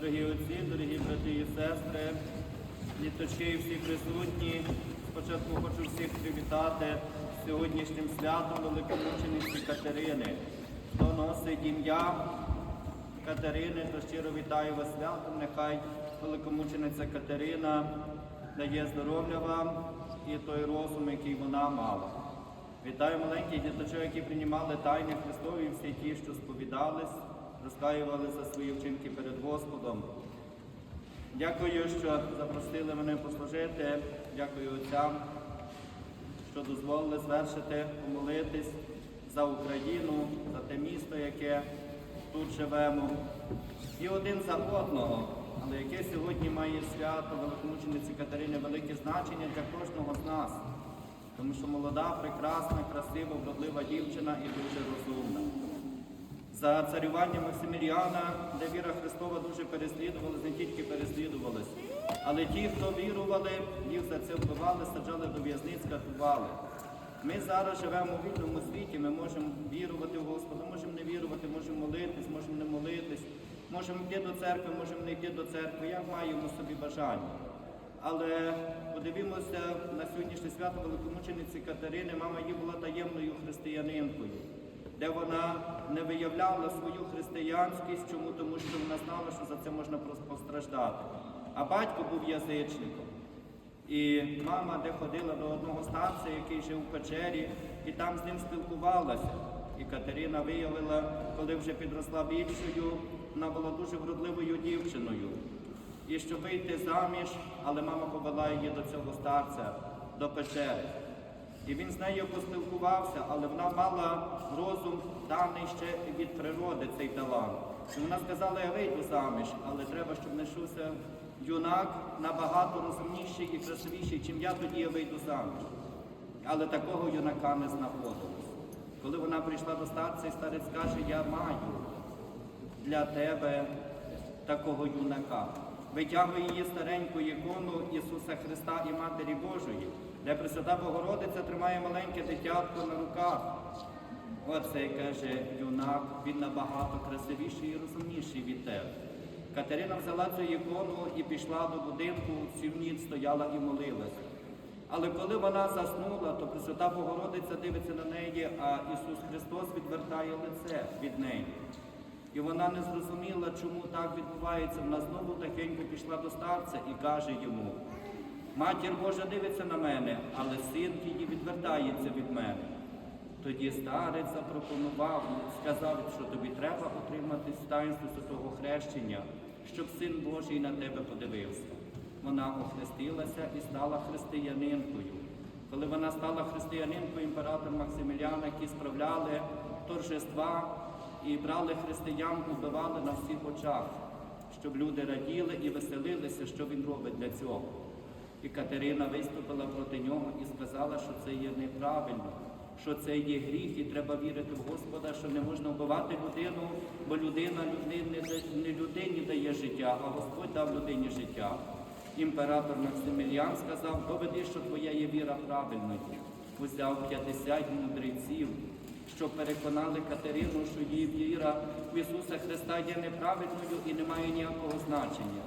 Дорогі отці, дорогі брати і сестри, літочки і всі присутні. Спочатку хочу всіх привітати сьогоднішнім святом великомучениці Катерини. Хто носить ім'я Катерини, то щиро вітаю вас святом. Нехай великомучениця Катерина дає здоров'я вам і той розум, який вона мала. Вітаю маленьких діточок, які приймали тайни Христові, всі ті, що сповідались, розкаювали за свої вчинки перед Господом. Дякую, що запросили мене послужити. Дякую отцям, що дозволили звершити, помолитись за Україну, за те місто, яке тут живемо. І один за одного, але яке сьогодні має свято великомучениці Катерини велике значення для кожного з нас. Тому що молода, прекрасна, красива, вродлива дівчина і дуже розумна. За царювання Максиміліана, де віра Христова дуже переслідувалась, не тільки переслідувалась, але ті, хто вірували, їх за це вбивали, саджали до в'язниць, катували. Ми зараз живемо у вільному світі, ми можемо вірувати в Господа, можемо не вірувати, можемо молитись, можемо не молитись, можемо йти до церкви, можемо не йти до церкви, як маємо собі бажання. Але подивімося на сьогоднішнє свято великомучениці Катерини, мама її була таємною християнинкою, де вона не виявляла свою християнськість, чому? Тому що вона знала, що за це можна просто постраждати. А батько був язичником. І мама, де ходила до одного старця, який жив у печері, і там з ним спілкувалася. І Катерина виявила, коли вже підросла більшою, вона була дуже вродливою дівчиною. І щоб вийти заміж, але мама повела її до цього старця, до печери. І він з нею поспілкувався, але вона мала розум даний ще від природи цей талант. І вона сказала, я вийду заміж, але треба, щоб знайшовся юнак набагато розумніший і красивіший, чим я, тоді я вийду заміж. Але такого юнака не знаходилось. Коли вона прийшла до старця, і старець каже, я маю для тебе такого юнака. Витягує її стареньку ікону Ісуса Христа і Матері Божої, де Пресвята Богородиця тримає маленьке дитятко на руках. Оце каже юнак, він набагато красивіший і розумніший від тебе. Катерина взяла цю ікону і пішла до будинку, цю ніч стояла і молилася. Але коли вона заснула, то Пресвята Богородиця дивиться на неї, а Ісус Христос відвертає лице від неї. І вона не зрозуміла, чому так відбувається. Вона знову тихенько пішла до старця і каже йому, матір Божа дивиться на мене, але син її відвертається від мене. Тоді старець запропонував, сказав, що тобі треба отримати таїнство святого хрещення, щоб син Божий на тебе подивився. Вона охрестилася і стала християнинкою. Коли вона стала християнинкою, імператор Максимілян, які справляли торжества і брали християн, убивали на всіх очах, щоб люди раділи і веселилися, що він робить для цього. І Катерина виступила проти нього і сказала, що це є неправильно, що це є гріх, і треба вірити в Господа, що не можна вбивати людину, бо людина не людині дає життя, а Господь дав людині життя. Імператор Максиміліан сказав, доведи, що твоя є віра правильною. Узяв 50 мудреців, що переконали Катерину, що її віра в Ісуса Христа є неправильною і не має ніякого значення.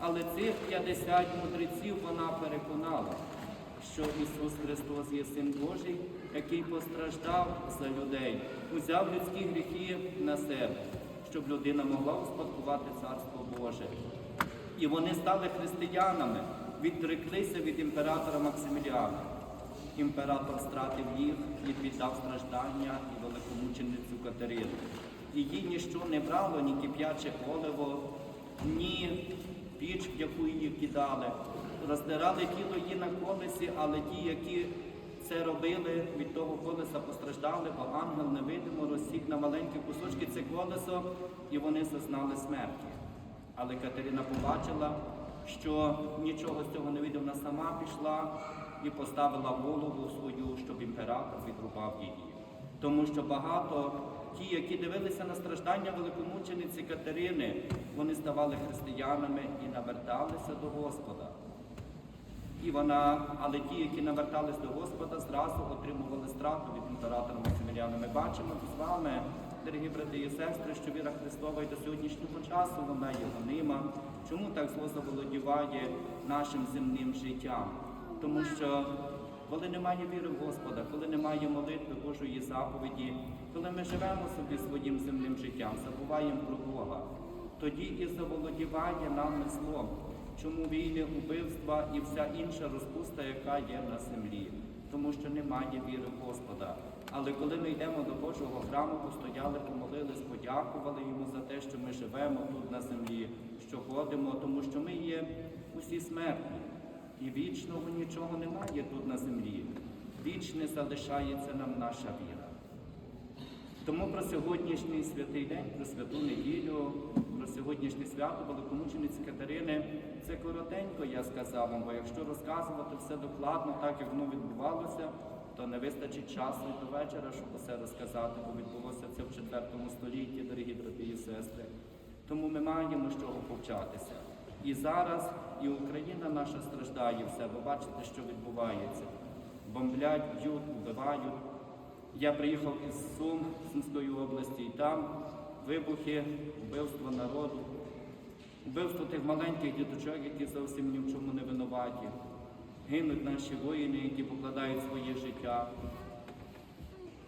Але цих 50 мудреців вона переконала, що Ісус Христос є Син Божий, який постраждав за людей, узяв людські гріхи на себе, щоб людина могла успадкувати Царство Боже. І вони стали християнами, відреклися від імператора Максиміліана. Імператор стратив їх і віддав страждання і великомученицю Катерину. Її ніщо не брало, ні кип'яче оливо, ні піч, в яку її кидали. Роздирали тіло її на колесі, але ті, які це робили, від того колеса постраждали, бо ангел невидимо розсік на маленькі кусочки це колесо, і вони зазнали смерті. Але Катерина побачила, що нічого з цього не видів, вона сама пішла і поставила голову свою, щоб імператор відрубав її. Тому що багато ті, які дивилися на страждання великомучениці Катерини, вони ставали християнами і наверталися до Господа. І вона, але ті, які навертались до Господа, зразу отримували страту від імператора Максиміліана. Ми бачимо з вами, дорогі брати і сестри, що віра Христова і до сьогоднішнього часу вона є гонима. Чому так зло заволодіває нашим земним життям? Тому що коли немає віри в Господа, коли немає молитви Божої заповіді, коли ми живемо собі своїм земним життям, забуваємо про Бога, тоді і заволодіває нами злом. Чому війни, убивства і вся інша розпуста, яка є на землі? Тому що немає віри Господа. Але коли ми йдемо до Божого храму, постояли, помолились, подякували йому за те, що ми живемо тут на землі, що ходимо, тому що ми є усі смертні. І вічного нічого немає тут на землі. Вічне залишається нам наша віра. Тому про сьогоднішній святий день, про святу неділю, про сьогоднішнє свято Великомучениці Катерини, це коротенько, я сказав вам, бо якщо розказувати все докладно, так як воно відбувалося, то не вистачить часу до вечора, щоб усе розказати, бо відбулося це в IV столітті, дорогі брати і сестри. Тому ми маємо з чого повчатися. І зараз і Україна наша страждає все, бо бачите, що відбувається. Бомблять, б'ють, вбивають. Я приїхав із Сум, Сумської області, і там вибухи, вбивство народу, вбивство тих маленьких діточок, які зовсім ні в чому не винуваті. Гинуть наші воїни, які покладають своє життя.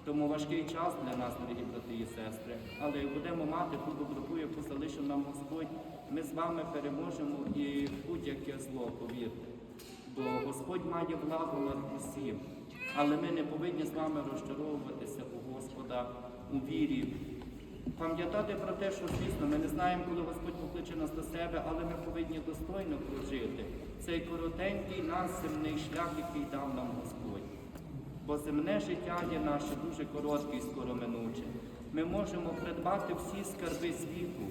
Тому важкий час для нас, дорогі брати і сестри. Але будемо мати ту доброту, яку залишив нам Господь, ми з вами переможемо і будь-яке зло, повірте. Бо Господь має владу над усім. Але ми не повинні з вами розчаровуватися у Господа у вірі. Пам'ятати про те, що звісно, ми не знаємо, коли Господь покличе нас до себе, але ми повинні достойно прожити цей коротенький нас земний шлях, який дав нам Господь. Бо земне життя є наше дуже коротке і скороминуче. Ми можемо придбати всі скарби світу,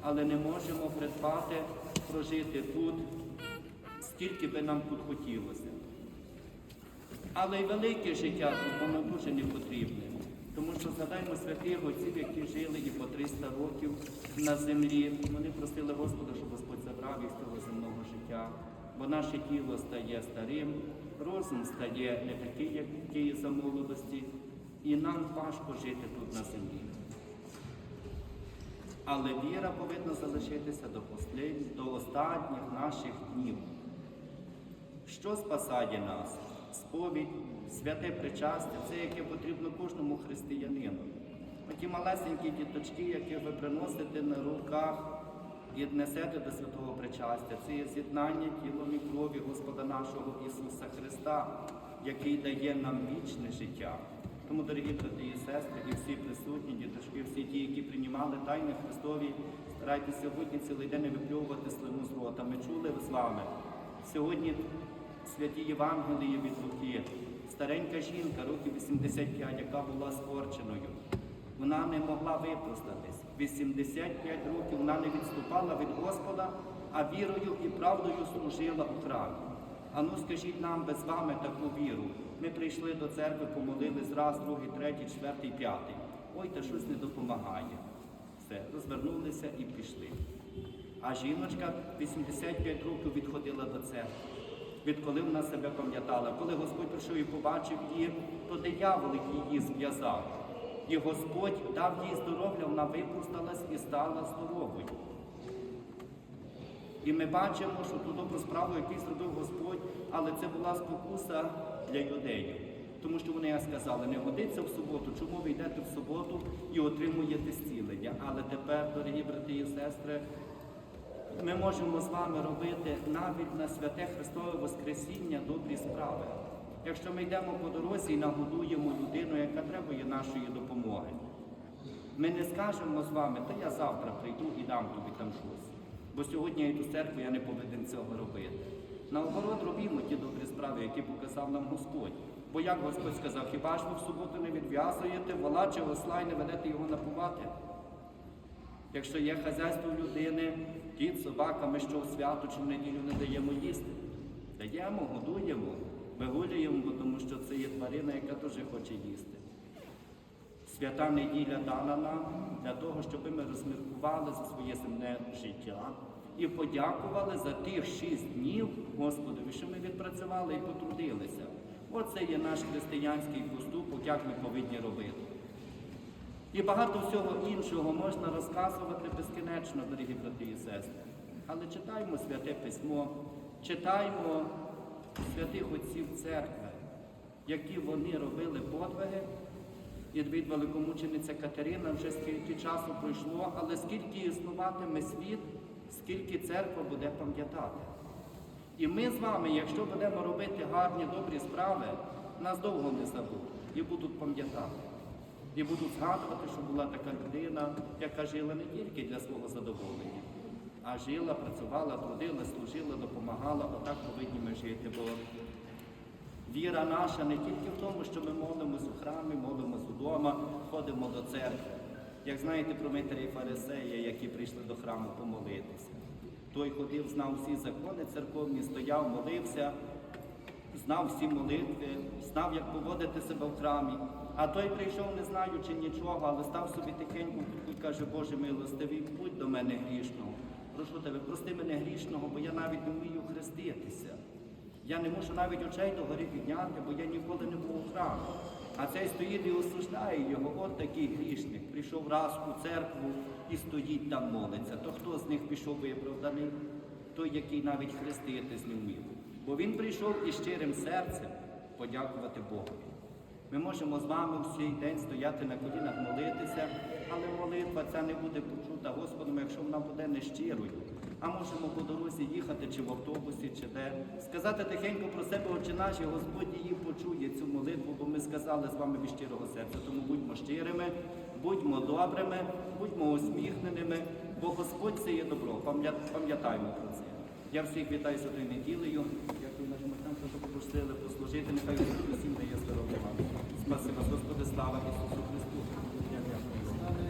але не можемо придбати прожити тут, скільки би нам тут хотілося. Але й велике життя воно дуже не потрібне. Тому що згадаймо святих отців, які жили і по 300 років на землі. Вони просили Господа, щоб Господь забрав їх з цього земного життя. Бо наше тіло стає старим, розум стає не такий, як тієї за молодості, і нам важко жити тут на землі. Але віра повинна залишитися до, послід... до останніх наших днів. Що спасає нас? Сповідь, святе причастя, це яке потрібно кожному християнину. Оті малесенькі діточки, які ви приносите на руках і несете до святого причастя, це є з'єднання тілом і крові Господа нашого Ісуса Христа, який дає нам вічне життя. Тому, дорогі брати і сестри, і всі присутні, діточки, всі ті, які приймали тайни Христові, старайтеся сьогодні цілий день не випльовувати слину з рота. Ми чули з вами. Сьогодні святі Євангелії від Луки, старенька жінка, років 85, яка була скорченою. Вона не могла випростатись. 85 років вона не відступала від Господа, а вірою і правдою служила у храмі. А ну скажіть нам без вами таку віру. Ми прийшли до церкви, помолились раз, другий, третій, четвертий, п'ятий. Ой, та щось не допомагає. Все, розвернулися і пішли. А жіночка 85 років відходила до церкви. Відколи вона себе пам'ятала, коли Господь прийшов і побачив її, то диявол її зв'язав. І Господь дав їй здоров'я, вона випросталась і стала здоровою. І ми бачимо, що ту добру справу, яку зробив Господь, але це була спокуса для юдеїв. Тому що вони сказали, не годиться в суботу, чому ви йдете в суботу і отримуєте зцілення. Але тепер, дорогі брати і сестри, ми можемо з вами робити навіть на святе Христове Воскресіння добрі справи. Якщо ми йдемо по дорозі і нагодуємо людину, яка требує нашої допомоги, ми не скажемо з вами, та я завтра прийду і дам тобі там щось. Бо сьогодні я йду в церкву, я не повинен цього робити. Наоборот, робімо ті добрі справи, які показав нам Господь. Бо як Господь сказав, хіба ж ви в суботу не відв'язуєте вола чи осла і не ведете його напувати? Якщо є хазяйство людини, кіт, собака, ми що в свято чи в неділю не даємо їсти. Даємо, годуємо, вигулюємо, тому що це є тварина, яка теж хоче їсти. Свята неділя дана нам для того, щоб ми розміркували за своє земне життя і подякували за тих шість днів Господові, що ми відпрацювали і потрудилися. Оце є наш християнський поступок, як ми повинні робити. І багато всього іншого можна розказувати безкінечно, дорогі брати і сестри. Але читаємо святе письмо, читаємо святих отців церкви, які вони робили подвиги. І від великомучениця Катерина вже скільки часу пройшло, але скільки існуватиме світ, скільки церква буде пам'ятати. І ми з вами, якщо будемо робити гарні, добрі справи, нас довго не забудуть і будуть пам'ятати. І будуть згадувати, що була така людина, яка жила не тільки для свого задоволення, а жила, працювала, трудила, служила, допомагала. Отак повинні ми жити. Бо віра наша не тільки в тому, що ми молимось у храмі, молимось удома, ходимо до церкви. Як знаєте про Митря і Фарисея, які прийшли до храму помолитися. Той ходив, знав всі закони церковні, стояв, молився, знав всі молитви, знав, як поводити себе в храмі. А той прийшов, не знаючи нічого, але став собі тихенько і каже, Боже милостивий, будь до мене грішного. Прошу тебе, прости мене грішного, бо я навіть не вмію хреститися. Я не можу навіть очей до гори підняти, бо я ніколи не був у храмі. А цей стоїть і осуждає його, от такий грішник. Прийшов раз у церкву і стоїть там молиться. То хто з них пішов виправданий? Той, який навіть хреститись не вмів. Бо він прийшов із щирим серцем подякувати Богу. Ми можемо з вами всій день стояти на колінах, молитися, але молитва ця не буде почута Господом, якщо вона буде нещирою. А можемо по дорозі їхати чи в автобусі, чи де. Сказати тихенько про себе, Отче наш, і Господь її почує цю молитву, бо ми сказали з вами від щирого серця. Тому будьмо щирими, будьмо добрими, будьмо усміхненими, бо Господь це є добро. Пам'ят- Пам'ятаймо про це. Я всіх вітаю з святою неділею. Дякую нашим танку, що попросили послужити. Нехай усім дає здоров'я вам. Спасибо, Господи, слава Ісусу